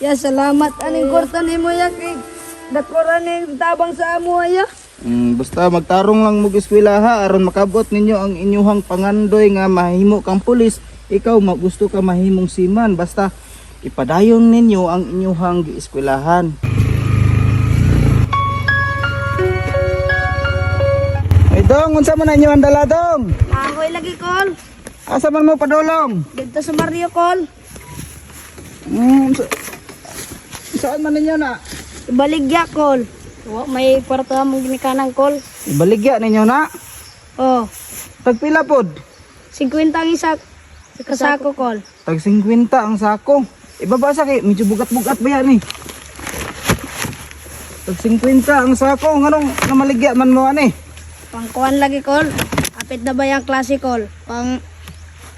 Ya, salamat aning kwarta nimo ya kay dakora ning tabang sa amo ya. Mm, basta magtarong lang mog eskwela ha aron makabot ninyo ang inyuhang pangandoy nga mahimo kang pulis. Ikaw magusto ka mahimong siman basta ipadayon ninyo ang inyuhang gieskwelahan. Ay dong, unsa man inyo ang dala dong? Ahoy lagi kol. Asa man mo padulong? Dito sa Mario kol. Mm, sa- saan man ninyo na? Ibaligya kol. Wa may kwarta mong ginikanan kol. Ibaligya ninyo na. Oh, Tagpila pod? 50 ang isa kasako kol. Tag 50 ang sako. Ibaba sa kay medyo bugat-bugat ba yan eh. Tag 50 ang sako. Nganong namaligya man mo ani? Pangkuan lagi kol. Kapit na ba yung klase kol? Pang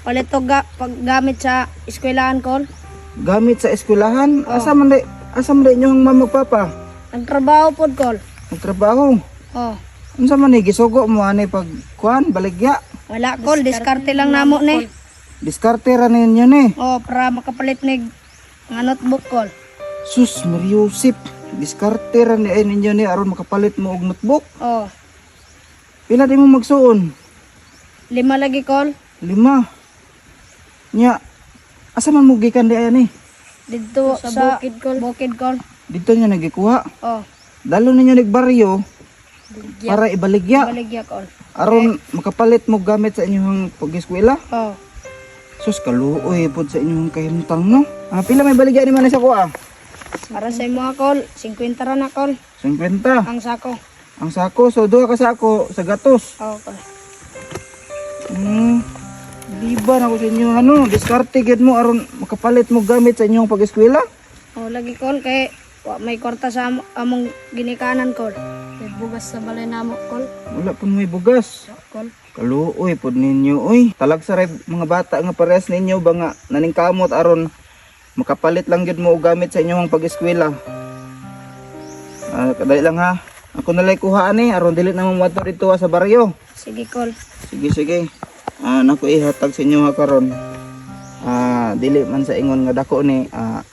palit to ga, paggamit sa eskwelahan kol. Gamit sa eskwelahan. Asa man di, asa man di inyong mama ug papa? Ang trabaho pod kol. Nagtrabaho. Oh, Unsa man ni gisugo mo ani pag kuan baligya? wala kol. Diskarte lang namo ni. Diskarte ra ninyo ni. Oh, para makapalit ni nga notebook kol. Sus, Mariusip. Diskarte ra ni ninyo ni aron makapalit mo og notebook. Oh, Pila di mo magsuon? lima lagi kol. Lima. Nya, asa man mo gikan di ani? Dito sa, bukid kol. Bukid kol. Dito niya nagikuha. Oh, Dalo ninyo nagbaryo para ibaligya. baligya kol. Aron makapalit mo gamit sa inyong pag-eskwela. Oh, Sus, kaluoy pod sa inyong kahimtang no. Ah, pila may baligya ni man sa kuha? para sa mga kol. 50 ra na kol. 50. Ang sako. Ang sako, so duha ka sako sa gatos. Oh, kol. Hmm. Liba na ko sa inyo ano, diskarte gid mo aron makapalit mo gamit sa inyong pag-eskwela. Oh, lagi kol kay wa may kwarta sa amo- among ginikanan kol. May bugas sa balay namo kol. Wala po may bugas. Kol. Kaluoy pod ninyo oy. Talag sa mga bata nga parehas ninyo ba nga naningkamot aron makapalit lang gid mo og gamit sa inyong pag-eskwela. Ah, kadali lang ha. Ako na lang kuha ani aron dili na mo dito sa baryo. Sige kol. Sige sige. Ah, nako ihatag sa inyo ha karon. Ah, dili man sa ingon nga dako ni ah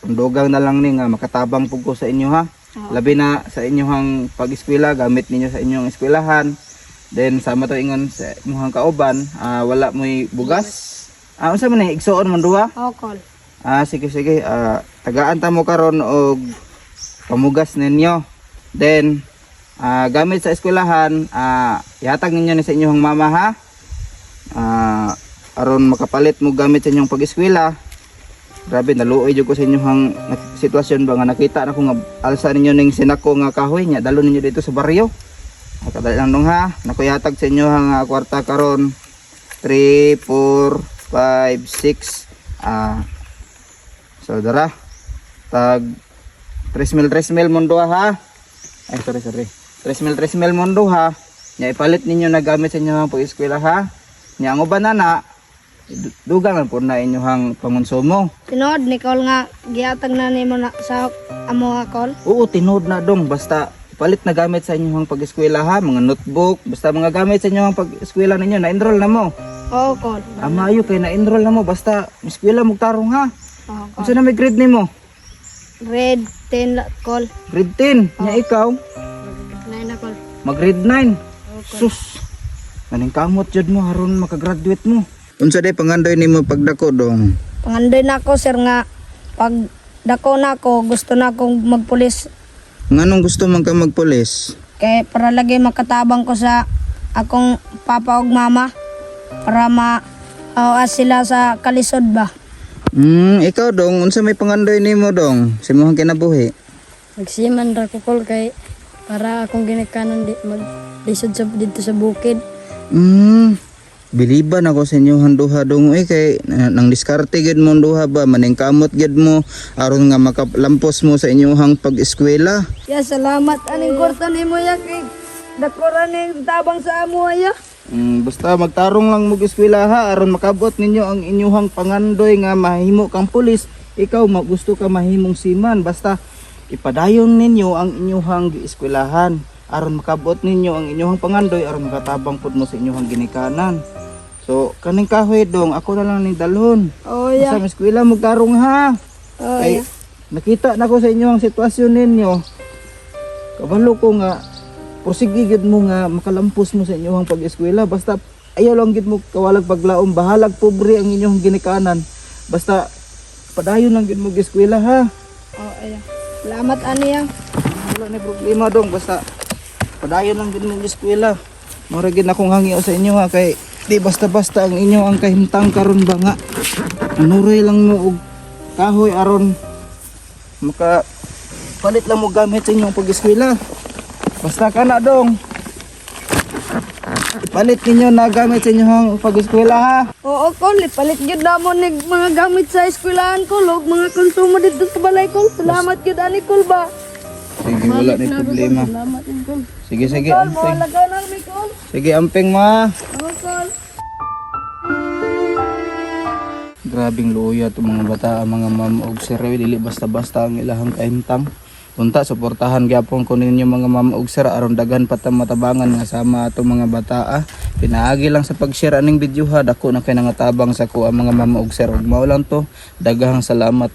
Pandugang na lang ni nga makatabang pug ko sa inyo ha. Labi na sa inyong pag-eskwela gamit ninyo sa inyong eskwelahan. Then sama to ingon sa inyong kauban, ah, wala mo'y bugas. Ah, unsa man ni igsuon man duha? Oh, kol. Ah, sige sige. Ah, tagaan ta mo karon og pamugas ninyo. Then ah, gamit sa eskwelahan, ah, ihatag ninyo ni sa inyong mama ha. Ah, aron makapalit mo gamit sa inyong pag-eskwela. Grabe naluoy jud ko sa inyong sitwasyon ba nga nakita na ko nga alsa ninyo ning sinako nga kahoy nya dalo ninyo dito sa baryo. Ah, Kadali lang dong ha. Nakuyatag sa inyo nga kwarta karon 3 4 5 6 ah So dara. Tag 3 mil 3 mil mundo ha. Ay sorry sorry. 3 mil 3 mil mundo ha. Nya ipalit ninyo na gamit sa inyong pag-eskwela ha. Nya ang uban na na du- dugang lang po na inyong pangonsumo. Tinood ni kol nga giatag na nimo na sa amo nga kol. Oo, tinood na dong. Basta palit na gamit sa inyong pag-eskwela ha. Mga notebook. Basta mga gamit sa inyong pag-eskwela ninyo. Na-enroll na mo. Oh, kol. Amayo kay na-enroll na mo. Basta eskwela mo tarong ha. Kol. Unsa na may grade nimo? Red 10 la kol. Grade 10. Nya ikaw? Nay na kol. Mag grade 9. Sus. Maning kamot jud mo haron makagraduate mo. Unsa day pangandoy nimo pagdako dong? Pangandoy na ako sir nga pag dako na ako gusto na akong magpulis Nganong gusto man ka magpulis? kay para lagi makatabang ko sa akong papa ug mama para ma awas sila sa kalisod ba. Hmm, ikaw dong, unsa may pangandoy nimo dong? Sa imong kinabuhi. Nagsiman ra ko kay para akong ginikanan di maglisod sa dito sa bukid. Hmm, biliban ako sa inyo handuha dong eh kay na- nang diskarte gid mo duha ba maning kamot gid mo aron nga makalampos mo sa inyong pag-eskwela. Ya salamat aning kwarta nimo ya kay dakora ning tabang sa amo ya. Mm, basta magtarong lang mo eskwela ha aron makabot ninyo ang inyuhang pangandoy nga mahimo kang pulis. Ikaw ma- gusto ka mahimong siman basta ipadayon ninyo ang inyuhang gieskwelahan aron makabot ninyo ang inyuhang pangandoy aron makatabang pud mo sa inyuhang ginikanan. So kaning kahoy dong ako na lang ning dalhon. Oh Sa eskwela mo tarong ha. Oh Kay nakita na ko sa inyo ang sitwasyon ninyo. Kabalo ko nga prosige gid mo nga makalampos mo sa inyong pag-eskwela basta ayaw lang gid mo kawalag paglaom bahalag pobre ang inyong ginikanan. Basta padayon lang gid mo eskwela ha. Oh, ayan. Salamat aniya. Wala na problema dong basta padayon lang gid mo eskwela. Mura gid akong hangi sa inyo ha kay di basta-basta ang inyo ang kahimtang karon ba nga. Anuray lang mo og kahoy aron maka palit lang mo gamit sa inyong pag-eskwela. Basta ka na dong. Palit ninyo na gamit sa inyong pag-eskwela ha. Oo, kol. Palit yun na mo nig mga gamit sa eskwelahan ko. Log mga konsumo dito sa balay ko. Salamat yun, ani, kol ba? Sige, wala na problema. Salamat yun, kol. Sige, sige, amping. alaga na kami, kol. Sige, amping ma. Oo, kol. Grabing luya to mga bata, mga ma'am og sir, dili basta-basta ang ilahang kahimtang. Unta suportahan gyapon ko ninyo mga ma'am og sir aron daghan pa ta matabangan nga sama ato mga bata. Ah. Pinaagi lang sa pag-share aning video ha, dako na kay nangatabang sa ang mga ma'am og sir ug mao lang to. Daghang salamat.